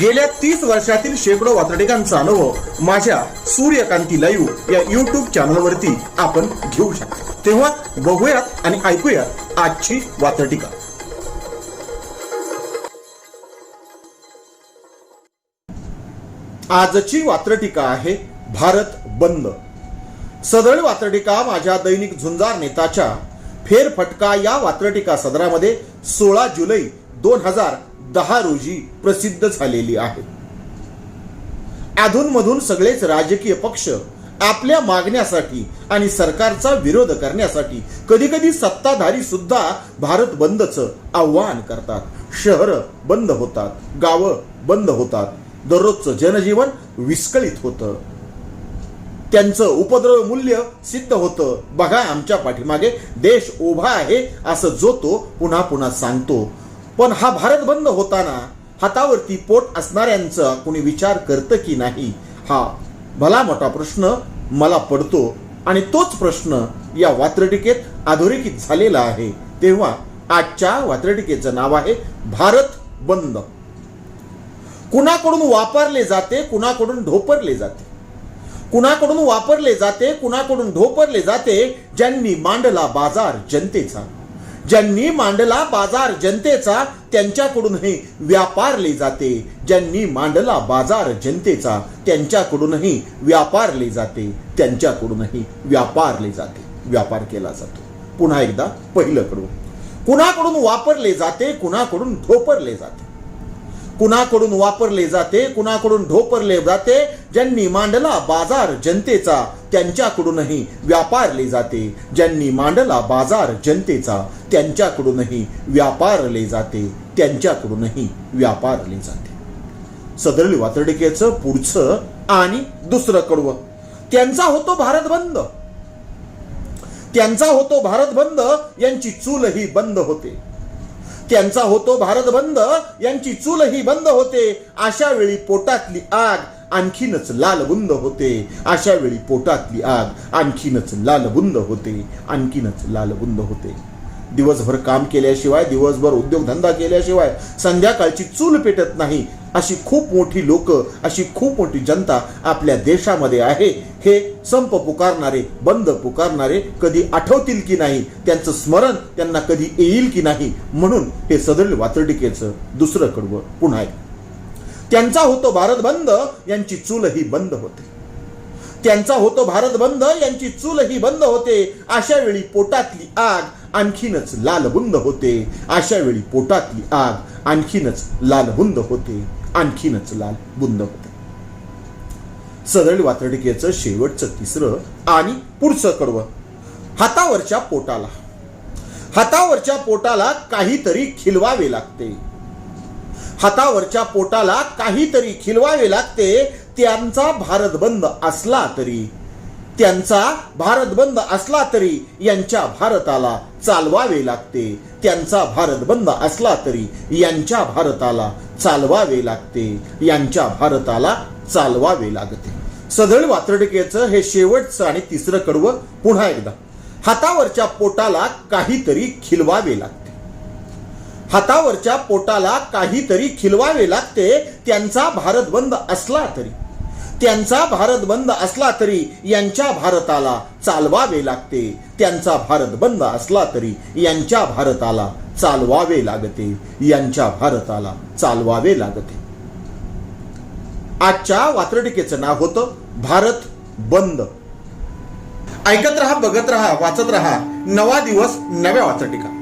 गेल्या तीस वर्षातील शेकडो वातडिकांचा अनुभव माझ्या सूर्यकांती लाईव्ह या युट्यूब चॅनलवरती आपण घेऊ शकता. तेव्हा बघूयात आणि ऐकूयात आजची वातडिका आजची वात्रटिका आहे भारत बंद. सदळ वात्रटिका माझ्या दैनिक झुंजार नेताच्या फेरफटका या वात्रटिका सदरामध्ये सोळा जुलै दोन हजार दहा रोजी प्रसिद्ध झालेली आहे. अधूनमधून सगळेच राजकीय पक्ष आपल्या मागण्यासाठी आणि सरकारचा विरोध करण्यासाठी कधी कधी सत्ताधारी सुद्धा भारत बंदचं आव्हान करतात. शहरं बंद होतात गावं बंद होतात दररोजचं जनजीवन विस्कळीत होतं. त्यांचं उपद्रव मूल्य सिद्ध होतं. बघा आमच्या पाठीमागे देश उभा आहे असं जो तो पुन्हा पुन्हा सांगतो. पण हा भारत बंद होताना हातावरती पोट असणाऱ्यांचा कोणी विचार करतं की नाही हा भला मोठा प्रश्न मला पडतो. आणि तोच प्रश्न या वात्रटिकेत अधोरेखित झालेला आहे. तेव्हा आजच्या वात्रटिकेचं नाव आहे भारत बंद. कुणाकडून वापरले जाते कुणाकडून ढोपरले जाते? कुणाकडून वापरले जाते कुणाकडून ढोपरले जाते? ज्यांनी मांडला बाजार जनतेचा. ज्यांनी मांडला बाजार जनतेचा त्यांच्याकडूनही व्यापारले जाते. ज्यांनी मांडला बाजार जनतेचा त्यांच्याकडूनही व्यापारले जाते. त्यांच्याकडूनही व्यापारले जाते. व्यापार केला जातो. पुन्हा एकदा पहिलं कडून. कुणाकडून वापरले जाते कुणाकडून ढोपरले जाते? कुणाकडून वापरले जाते कुणाकडून ढोपरले जाते? ज्यांनी मांडला बाजार जनतेचा त्यांच्याकडूनही व्यापारले जाते. ज्यांनी मांडला बाजार जनतेचा त्यांच्याकडूनही व्यापारले जाते. त्यांच्याकडूनही व्यापारले जाते. सदरली वातडिकेचं पुढचं आणि दुसरं कडवं. त्यांचा होतो भारत बंद. त्यांचा होतो भारत बंद यांची चूलही बंद होते. त्यांचा होतो भारत बंद यांची चूलही बंद होते. अशा वेळी पोटातली आग आणखीनच लालबुंद होते. अशा वेळी पोटातली आग आणखीनच लालबुंद होते. आणखीनच लालबुंद होते. दिवसभर काम केल्याशिवाय दिवसभर उद्योगधंदा केल्याशिवाय संध्याकाळची चूल पेटत नाही. अशी खूप मोठी लोक अशी खूप मोठी जनता आपल्या देशामध्ये आहे. हे संप पुकारणारे बंद पुकारणारे कधी आठवतील की नाही? त्यांचं स्मरण त्यांना कधी येईल की नाही? म्हणून हे सदळ वातडिकेचं दुसरं कडवं पुन्हा एक त्यांचा होतो भारत बंद यांची चूलही बंद होते. त्यांचा होतो भारत बंद यांची चूलही बंद होते. अशा वेळी पोटातली आग आणखीनच लालबुंद होते. अशा वेळी पोटातली आग आणखीनच लालबुंद होते. आणखीनच लाल बुंद होते. सदळ वातडिकेचं शेवटचं तिसरं आणि पुढचं कडव. हातावरच्या पोटाला. हातावरच्या पोटाला काहीतरी खिलवावे लागते. हातावरच्या पोटाला काहीतरी खिलवावे लागते त्यांचा भारत बंद असला तरी. त्यांचा भारत बंद असला तरी यांच्या भारताला चालवावे लागते. त्यांचा भारत बंद असला तरी यांच्या भारताला चालवावे लागते. यांच्या भारताला चालवावे लागते. सदळ वात्रटिकेचं हे शेवटचं आणि तिसरं कडवं पुन्हा एकदा. हातावरच्या पोटाला काहीतरी खिलवावे लागते. हातावरच्या पोटाला काहीतरी खिलवावे लागते त्यांचा भारत बंद असला तरी. त्यांचा भारत बंद असला तरी यांच्या भारताला चालवावे लागते. त्यांचा भारत बंद असला तरी यांच्या भारताला चालवावे लागते. यांच्या भारताला चालवावे लागते. आजच्या वात्रटिकेचं नाव होतं भारत बंद. ऐकत रहा बघत रहा वाचत रहा. नवा दिवस नव्या वात्रटिका.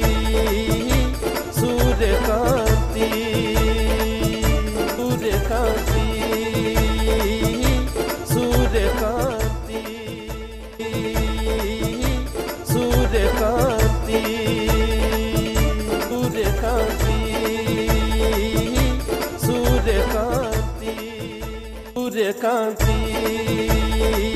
कांसी